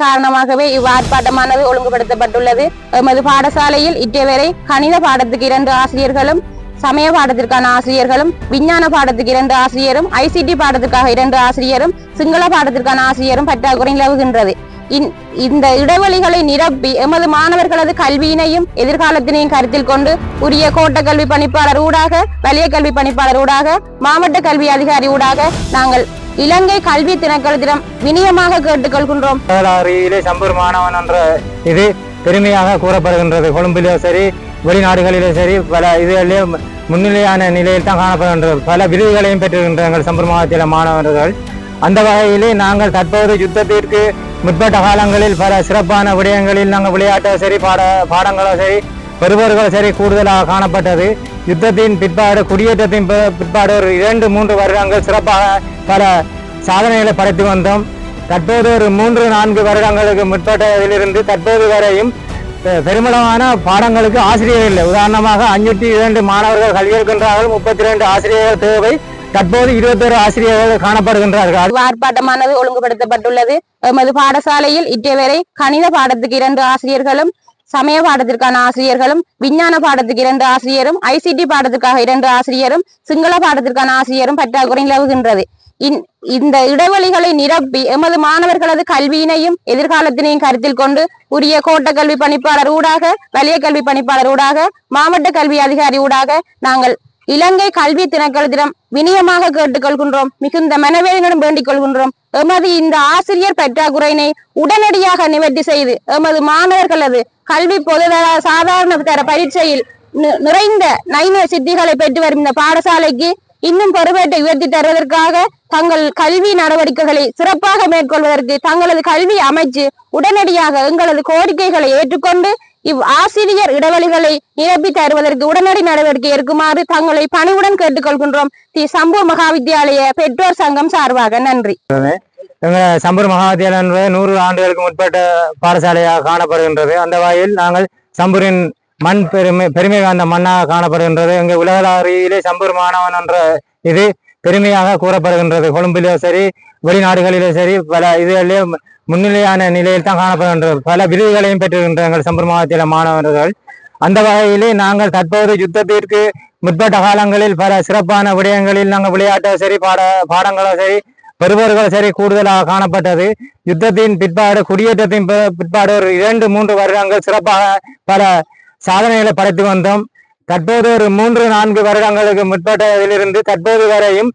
காரணமாகவே இவ்வார்ப்பாட்டமானது ஒழுங்குபடுத்தப்பட்டுள்ளது. எமது பாடசாலையில் இட்டவரை கணித பாடத்துக்கு இரண்டு ஆசிரியர்களும் சமய பாடத்திற்கான ஆசிரியர்களும் விஞ்ஞான பாடத்துக்கு இரண்டு ஆசிரியரும் ஐசிடி பாடத்திற்காக இரண்டு ஆசிரியரும் சிங்கள பாடத்திற்கான ஆசிரியரும் பற்றாக்குறை நிலவுகின்றது. இந்- இந்த இடைவெளிகளை நிரப்பி எமது மாணவர்களது கல்வியினையும் எதிர்காலத்தினையும் கருத்தில் கொண்டு உரிய கோட்ட கல்வி பணிப்பாளர் ஊடாக வலிய கல்வி பணிப்பாளர் ஊடாக மாவட்ட கல்வி அதிகாரி ஊடாக நாங்கள் இலங்கை கல்வி திணைக்களத்திடம் வினியமாக கேட்டுக்கொள்கின்றோம். வேளாறியிலே சம்பூர் மாணவன் என்ற இது பெருமையாக கூறப்படுகின்றது. கொழும்பிலோ சரி வெளிநாடுகளிலோ சரி பல இதுகளிலே முன்னிலையான நிலையில் தான் காணப்படுகின்றது. பல விருதுகளையும் பெற்றிருக்கின்ற எங்கள் சம்பூர் மாவட்டத்தில் மாணவர்கள். அந்த வகையிலே நாங்கள் தற்போது யுத்தத்திற்கு முற்பட்ட காலங்களில் பல சிறப்பான விடயங்களில் நாங்கள் விளையாட்டோ சரி பாட பாடங்களோ சரி பெறுபவர்களோ சரி கூடுதலாக காணப்பட்டது. யுத்தத்தின் பிற்பாடு குடியேற்றத்தின் பிற்பாடு ஒரு இரண்டு மூன்று வருடங்கள் சிறப்பாக பல சாதனைகளை படைத்து வந்தோம். தற்போது ஒரு மூன்று நான்கு வருடங்களுக்கு முற்பட்டதிலிருந்து தற்போது வரையும் பெருமளவான பாடங்களுக்கு ஆசிரியர் இல்லை. உதாரணமாக அஞ்சூற்றி இரண்டு மாணவர்கள் கல்வியிருக்கின்றார்கள் முப்பத்தி இரண்டு ஆசிரியர்கள் தேவை தற்போது இருபத்தொரு ஆசிரியர்கள் காணப்படுகின்றார்கள். ஆர்ப்பாட்டமானது ஒழுங்குபடுத்தப்பட்டுள்ளது. எமது பாடசாலையில் இட்டவரை கணித பாடத்துக்கு இரண்டு ஆசிரியர்களும் சமய பாடத்திற்கான ஆசிரியர்களும் விஞ்ஞான பாடத்துக்கு இரண்டு ஆசிரியரும் ஐசிடி பாடத்திற்காக இரண்டு ஆசிரியரும் சிங்கள பாடத்திற்கான ஆசிரியரும் பற்றாக்குறை நிலவுகின்றது இந்த இடைவெளிகளை நிரப்பி எமது மாணவர்களது கல்வியினையும் எதிர்காலத்தினையும் கருத்தில் கொண்டு உரிய கோட்ட கல்வி பணிப்பாளர் ஊடாக வலிய கல்வி பணிப்பாளர் ஊடாக மாவட்ட கல்வி அதிகாரி ஊடாக நாங்கள் இலங்கை கல்வி திணைக்களத்திடம் வினியமாக கேட்டுக்கொள்கின்றோம். மிகுந்த மனவேதனுடன் வேண்டிக் கொள்கின்றோம். எமது இந்த ஆசிரியர் பற்றாக்குறையினை உடனடியாக நிவர்த்தி செய்து எமது மாணவர்களது கல்வி பொது சாதாரண தர பரீட்சையில் நிறைந்த நைன சித்திகளை பெற்று வரும் இந்த பாடசாலைக்கு இன்னும் பெருமேட்டை உயர்த்தி தருவதற்காக தங்கள் கல்வி நடவடிக்கைகளை சிறப்பாக மேற்கொள்வதற்கு தங்களது கல்வி அமைச்சு உடனடியாக எங்களது கோரிக்கைகளை ஏற்றுக்கொண்டு இவ் ஆசிரியர் இடைவெளிகளை நிரப்பி தருவதற்கு உடனடி நடவடிக்கை எடுக்குமாறு தங்களை பணிவுடன் கேட்டுக்கொள்கின்றோம். தி சம்பூர் மகாவித்யாலய பெற்றோர் சங்கம் சார்பாக நன்றி. எங்கள் சம்பூர் மகாவித்யாலயம் என்பது நூறு ஆண்டுகளுக்கு முற்பட்ட பாடசாலையாக காணப்படுகின்றது. அந்த வகையில் நாங்கள் சம்பூரின் மண் பெருமை பெருமை வாய்ந்த மண்ணாக காணப்படுகின்றது. எங்கள் உலகளாரியிலே சம்பூர் மாணவன் என்ற இது பெருமையாக கூறப்படுகின்றது. கொழும்பிலோ சரி வெளிநாடுகளிலோ சரி பல இதுகளிலே முன்னிலையான நிலையில் தான் காணப்படுகின்றது. பல விருதுகளையும் பெற்றிருக்கின்ற எங்கள் சம்பூர் மாணவர்கள். அந்த வகையிலே நாங்கள் தற்போது யுத்தத்திற்கு முற்பட்ட காலங்களில் பல சிறப்பான விடயங்களில் நாங்கள் விளையாட்டோ சரி பாட பாடங்களோ சரி பெறுபவர்கள் சரி கூடுதலாக காணப்பட்டது. யுத்தத்தின் பிற்பாடு குடியேற்றத்தின் பிற்பாடு ஒரு இரண்டு மூன்று வருடங்கள் சிறப்பாக பல சாதனைகளை படைத்து வந்தோம். தற்போது ஒரு மூன்று நான்கு வருடங்களுக்கு முற்பட்டதிலிருந்து தற்போது வரையும்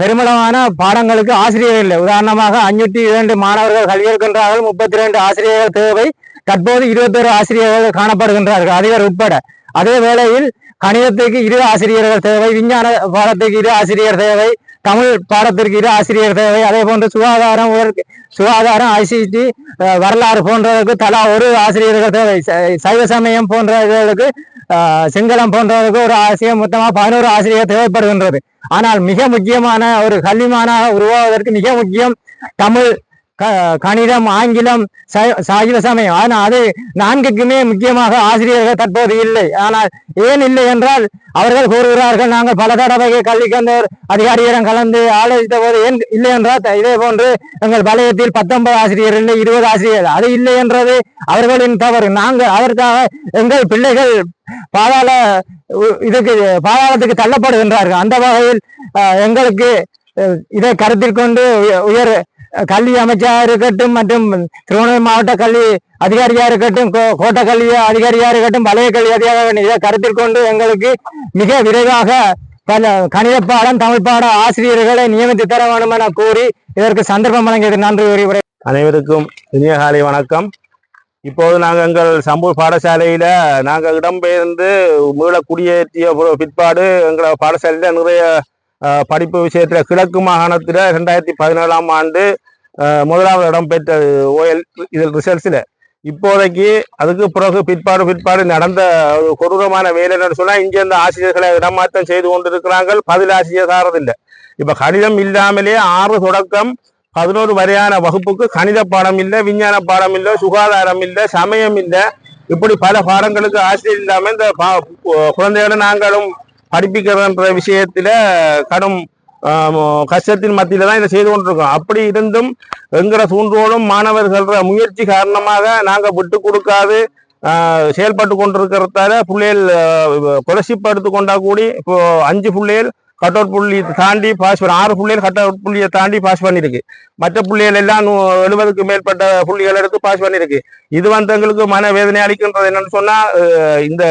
பெருமளவான பாடங்களுக்கு ஆசிரியர் இல்லை. உதாரணமாக அஞ்சூற்றி இரண்டு மாணவர்கள் கல்வியிருக்கின்றார்கள் முப்பத்தி ரெண்டு ஆசிரியர்கள் தேவை தற்போது இருபத்தொரு ஆசிரியர்கள் காணப்படுகின்றார்கள் அதிபர் உட்பட. அதே வேளையில் கணிதத்துக்கு இரு ஆசிரியர்கள் தேவை விஞ்ஞான பாடத்துக்கு இரு ஆசிரியர் தேவை தமிழ் பாடத்திற்கு இரு ஆசிரியர் தேவை அதே போன்று சுகாதாரம் உயர்- சுகாதாரம் ஐசிடி வரலாறு போன்றவருக்கு தலா ஒரு ஆசிரியர்கள் தேவை. ச- சைவ சமயம் போன்றவர்களுக்கு சிங்களம் போன்றவருக்கு ஒரு ஆசிரியர் மொத்தமாக பதினோரு ஆசிரியர் தேவைப்படுகின்றது. ஆனால் மிக முக்கியமான ஒரு கல்விமான உருவாவதற்கு மிக முக்கியம் தமிழ் கணிதம் ஆங்கிலம் சை- சமயம். ஆனால் அது நான்குக்குமே முக்கியமாக ஆசிரியர்கள் தற்போது இல்லை. ஆனால் ஏன் இல்லை என்றால் அவர்கள் கூறுகிறார்கள் நாங்கள் பல தடவை கல்வி கந்தர் அதிகாரியிடம் கலந்து ஆலோசித்த போது ஏன் இல்லை என்றால் த- இதே போன்று எங்கள் வலயத்தில் பத்தொன்பது ஆசிரியர் இல்லை இருபது ஆசிரியர். அது இல்லை என்றது அவர்களின் தவறு. நாங்கள் அதற்காக எங்கள் பிள்ளைகள் பாதாள உ- இதுக்கு பாதாளத்துக்கு தள்ளப்படுகின்றார்கள். அந்த வகையில் எங்களுக்கு இதை கருத்தில் கொண்டு உயர் கல்வி அமைச்சராக இருக்கட்டும் மற்றும் திருவண்ணாமலை மாவட்ட கல்வி அதிகாரியா இருக்கட்டும் கோ- கல்வி அதிகாரியா இருக்கட்டும் வலய கல்வி அதிகாரி இதை கருத்தில் கொண்டு எங்களுக்கு மிக விரைவாக பல கணித பாடம் தமிழ் பாட ஆசிரியர்களை நியமித்து தர வேண்டும் என கூறி இதற்கு சந்தர்ப்பம் வழங்கியது நன்றி கூறி அனைவருக்கும் இனிய காலை வணக்கம். இப்போது நாங்கள் எங்கள் சமூக பாடசாலையில் நாங்கள் இடம்பெயர்ந்து மீள குடியேற்றிய பிற்பாடு எங்களை பாடசாலையில் நிறைய படிப்பு விஷயத்தில் கிழக்கு மாகாணத்தில் ரெண்டாயிரத்தி பதினேழாம் ஆண்டு முதலாவது இடம் பெற்ற ஓஎல் இதில் ரிசல்ட்ஸில் இப்போதைக்கு அதுக்கு பிறகு பிற்பாடு பிற்பாடு நடந்த ஒரு கொடூரமான வேலை என்னன்னு சொன்னா இங்க இந்த ஆசிரியர்களை இடமாற்றம் செய்து கொண்டிருக்கிறார்கள். பதில் ஆசிரியர் சாரதில்லை இப்போ கணிதம் இல்லாமலே ஆறு தொடக்கம் பதினோரு வரையான வகுப்புக்கு கணித பாடம் இல்லை விஞ்ஞான பாடம் இல்லை சுகாதாரம் இல்லை சமயம் இல்லை. இப்படி பல பாடங்களுக்கு ஆசிரியர் இல்லாமல் இந்த பா- குழந்தைகளை நாங்களும் படிப்பிக்கிறன்ற விஷயத்துல கடும் கஷ்டத்தின் மத்தியில தான் இதை செய்து கொண்டிருக்கோம். அப்படி இருந்தும் எங்கிற தூண்டோடும் மாணவர்கள முயற்சி காரணமாக நாங்கள் விட்டு கொடுக்காது செயல்பட்டு கொண்டிருக்கிறதால பிள்ளைகள் கொலசிப்படுத்து கொண்டா கூடி இப்போ அஞ்சு பிள்ளைகள் கட் அவுட் புள்ளி தாண்டி பாஸ் பண்ண ஆறு புள்ளிகள் கட் அவுட் புள்ளியை தாண்டி பாஸ் பண்ணியிருக்கு மற்ற புள்ளிகள் எல்லாம் நூ- எழுபதுக்கு மேற்பட்ட புள்ளிகள் எடுத்து பாஸ் பண்ணியிருக்கு இது வந்து எங்களுக்கு மன வேதனை அளிக்கின்றது என்னன்னு சொன்னா இந்த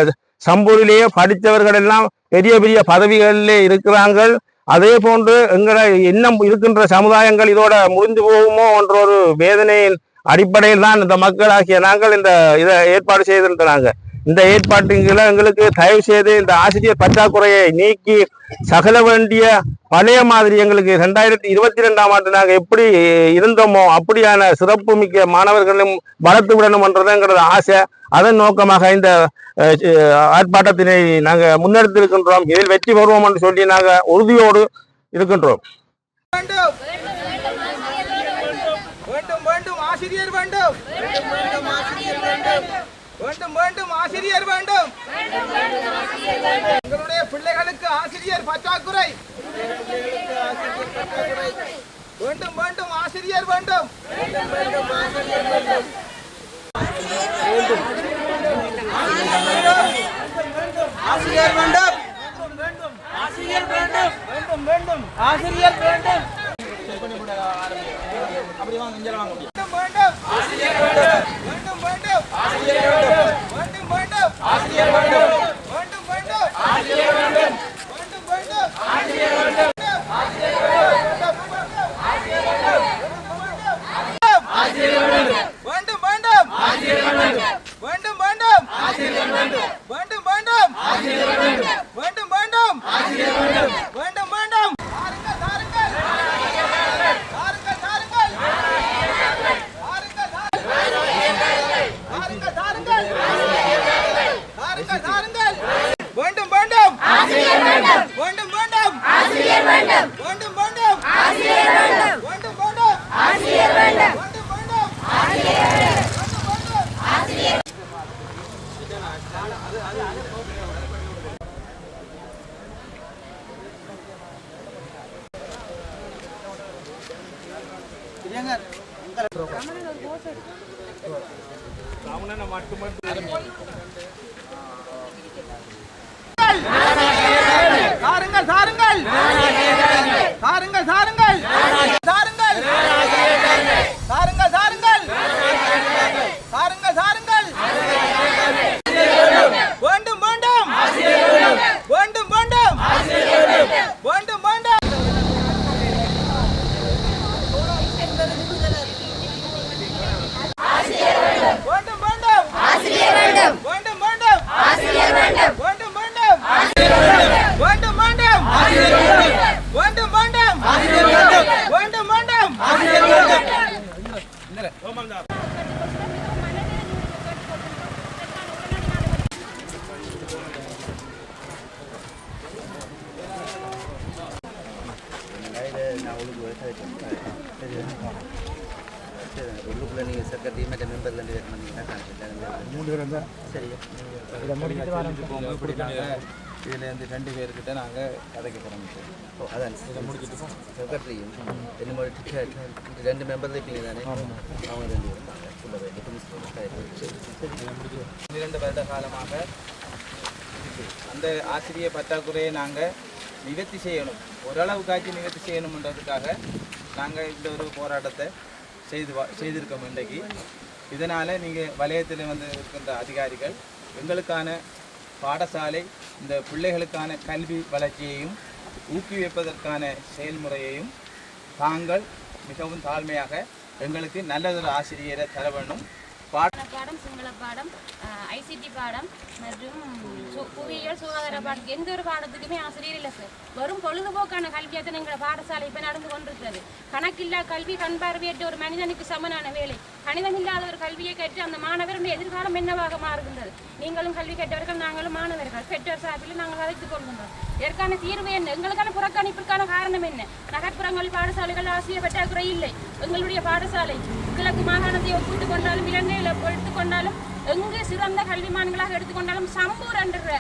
சம்பூரிலேயே படித்தவர்கள் எல்லாம் பெரிய பெரிய பதவிகளிலே இருக்கிறாங்க அதே போன்று எங்களை இன்னும் இருக்கின்ற சமுதாயங்கள் இதோட முடிந்து போகுமோ என்ற ஒரு வேதனையின் அடிப்படையில் தான் இந்த மக்களாகிய நாங்கள் இந்த இதை ஏற்பாடு செய்திருக்கிறாங்க. இந்த ஏற்பாட்டுகளை எங்களுக்கு தயவு செய்து இந்த ஆசிரியர் பற்றாக்குறையை நீக்கி சகல வேண்டிய பழைய மாதிரி எங்களுக்கு ரெண்டாயிரத்தி இருபத்தி ரெண்டாம் ஆண்டு நாங்கள் எப்படி இருந்தோமோ அப்படியான சிறப்பு மிக்க மாணவர்களும் வளர்த்து விடணும் என்றதுங்கிறது ஆசை. அதன் நோக்கமாக இந்த ஆர்ப்பாட்டத்தினை நாங்கள் முன்னெடுத்திருக்கின்றோம். இதில் வெற்றி பெறுவோம் என்று சொல்லி நாங்கள் உறுதியோடு இருக்கின்றோம். வேண்டும். வேண்டும் வேண்டும் ஆசிரியர் வேண்டும் வேண்டும். ஆசிரியர் வேண்டும். வேண்டும் வேண்டும். ஆசிரியர் வேண்டும். எங்களுடைய பிள்ளைகளுக்கு ஆசிரியர் பற்றாக்குறை. வேண்டும் வேண்டும். ஆசிரியர் வேண்டும் ஆசிரியர் வேண்டும் ஆசிரியர் வேண்டும் வேண்டும். ஆசிரியர் வேண்டும். அப்படி வாங்க இங்க வாங்க வேண்டும் வேண்டும். ஆசிரியர் வேண்டும். ರಾಮಣ್ಣ ಮಾಡ್ ತುಂಬ உள்ளுக்குள்ள வேறு மூணு பேர் இருந்தா சரி இதுல இருந்து ரெண்டு பேர்கிட்ட நாங்க கதைக்க போறோம். ஓ அதான். இதை முடிச்சுட்டு செக்ரட்டரியும் என்னமோ டீச்சர் ரெண்டு மெம்பர் இருப்பீங்க தானே அவங்க ரெண்டு பேர் இரண்டு வருட காலமாக. அந்த ஆசிரியர் பற்றாக்குறையை நாங்கள் நிவர்த்தி செய்யணும். ஓரளவுக்காச்சும் நிவர்த்தி செய்யணுன்றதுக்காக நாங்கள் இந்த ஒரு போராட்டத்தை செய்து வா- செய்திருக்கோம் இன்றைக்கு. இதனால் நீங்கள் வலயத்தில் வந்து இருக்கின்ற அதிகாரிகள் எங்களுக்கான பாடசாலை இந்த பிள்ளைகளுக்கான கல்வி வளர்ச்சியையும் ஊக்குவிப்பதற்கான செயல்முறையையும் தாங்கள் மிகவும் தாழ்மையாக எங்களுக்கு நல்லதொரு ஆசிரியரை தர வேண்டும் பாடம் சிங்கள பாடம் ஐசிடி பாடம் மற்றும் சு- புவியியல் சுகாதார பாடம். எந்த ஒரு பாடத்துக்குமே ஆசிரியர் இல்லை சார் வெறும் பொழுதுபோக்கான கல்வியாக தான் எங்களை பாடசாலை இப்போ நடந்து கொண்டிருக்கிறது. கணக்கில்லா கல்வி கண் பார்வையற்ற ஒரு மனிதனுக்கு சமனான வேலை. கணிதம் இல்லாத ஒரு கல்வியை கற்று அந்த மாணவருடைய எதிர்காலம் என்னவாக மாறுகின்றது? நீங்களும் கல்வி கற்றவர்கள் நாங்களும் மாணவர்கள். பெற்றோர் சார்பில் நாங்கள் அழைத்துக் கொள்கின்றோம். இதற்கான தீர்வு என்ன? எங்களுக்கான புறக்கணிப்பிற்கான காரணம் என்ன? நகர்ப்புறங்களில் பாடசாலைகள் ஆசிரியர் பற்றாக்குறை இல்லை. எங்களுடைய பாடசாலை கிழக்கு மாகாணத்தை ஒப்பிட்டு கொண்டாலும் இலங்கையில் எடுத்து கொண்டாலும் எங்கே சிறந்த கல்விமான்களாக எடுத்துக்கொண்டாலும் சம்பூர் என்ற ஒரு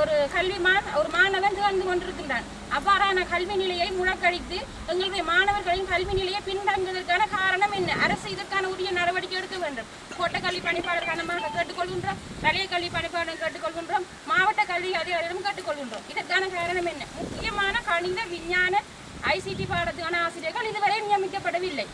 ஒரு கல்விமான் ஒரு மாணவன் திகழ்ந்து கொண்டிருக்கின்றான். அவ்வாறான கல்வி நிலையை முழக்கழித்து எங்களுடைய மாணவர்களின் கல்வி நிலையை பின்தங்குவதற்கான காரணம் என்ன? அரசு இதற்கான உரிய நடவடிக்கை எடுக்க வேண்டும். கோட்டை கல்வி பணிப்பாளர் கனமாக கேட்டுக்கொள்கின்றோம் வலய கல்வி பணிப்பாளர் கேட்டுக்கொள்கின்றோம் மாவட்ட கல்வி அதிகாரிகளும் கேட்டுக்கொள்கின்றோம். இதற்கான காரணம் என்ன? முக்கியமான கணித விஞ்ஞான ஐசிடி பாடத்துக்கான ஆசிரியர்கள் இதுவரை நியமிக்கப்படவில்லை.